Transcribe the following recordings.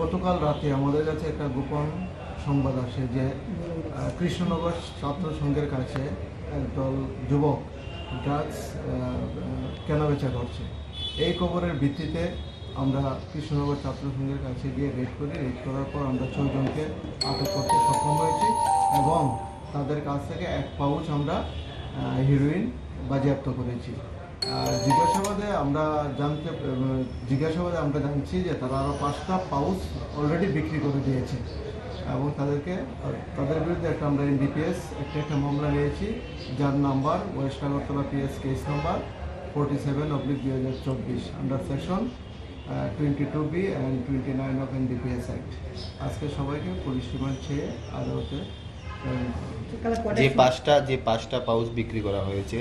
গতকাল রাতে আমাদের কাছে একটা গোপন সংবাদ আসে যে কৃষ্ণনগর ছাত্র সংঘের কাছে একদল যুবক ড্রাগস কেনাবেচা করছে। এই খবরের ভিত্তিতে আমরা কৃষ্ণনগর ছাত্র সংঘের কাছে গিয়ে রেড করি। রেড করার পর আমরা ছয়জনকে আটক করতে সক্ষম হয়েছি এবং তাদের কাছ থেকে এক পাউচ আমরা হিরোইন বাজেয়াপ্ত করেছি। আমরা জানতে জিজ্ঞাসাবাদে আমরা জানছি যে তারা আরও পাঁচটা পাউচ অলরেডি বিক্রি করে দিয়েছে। এবং তাদেরকে তাদের বিরুদ্ধে একটা আমরা এনডিপিএস একটা একটা মামলা নিয়েছি যার number west Agartala PS case number forty seven oblique দুই হাজার চব্বিশ under section twenty two B and twenty nine of NDPS act আজকে সবাইকে পুলিশ রিমান্ড চেয়ে আদালতে যে পাঁচটা যে পাঁচটা পাউচ বিক্রি করা হয়েছে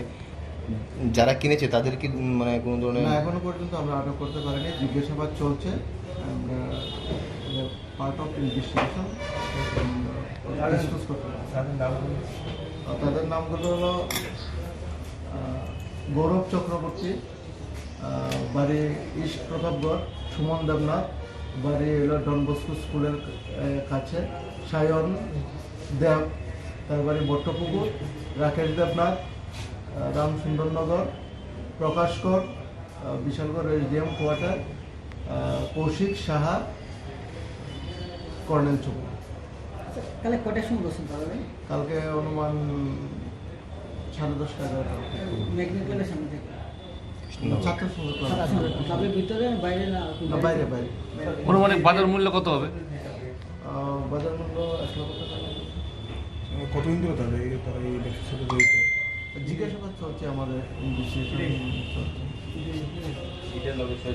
যারা কিনেছে তাদের কি মানে কোনো ধরনের না এখনও পর্যন্ত আমরা আটক করতে পারিনি। জিজ্ঞাসাবাদ চলছে। আমরা পার্ট অফ ইনভেস্টিগেশন করতে তাদের নামগুলো হলো গৌরব চক্রবর্তী বাড়ি ইস্ট প্রতাপগড় সুমন দেবনাথ বাড়ি হলো ডনবস্কো স্কুলের কাছে সায়ন দেব তার বাড়ি বট্টপুকুর রাকেশ দেবনাথ রামসুন্দরনগর প্রকাশ কর আহ, Bishalgarh SDM quarter Kaushik Saha colonel Chopra. কালে কটার সময় বসুন কালকে অনুমান সাড়ে দশটা ম্যাগনেটিকের সামনে থেকে। ছাত্র সংঘ ক্লাব। ক্লাবের ভিতরে বাইরে না? না, বাইরে বাইরে। অনুমানিক বাজার মূল্য কত হবে? বাজার মূল্য টাকা। কতদিন ধরে তাহলে এই তারা এই ব্যবসার সাথে জড়িত? জিজ্ঞাসাবাদ চলছে আমাদের বিশেষ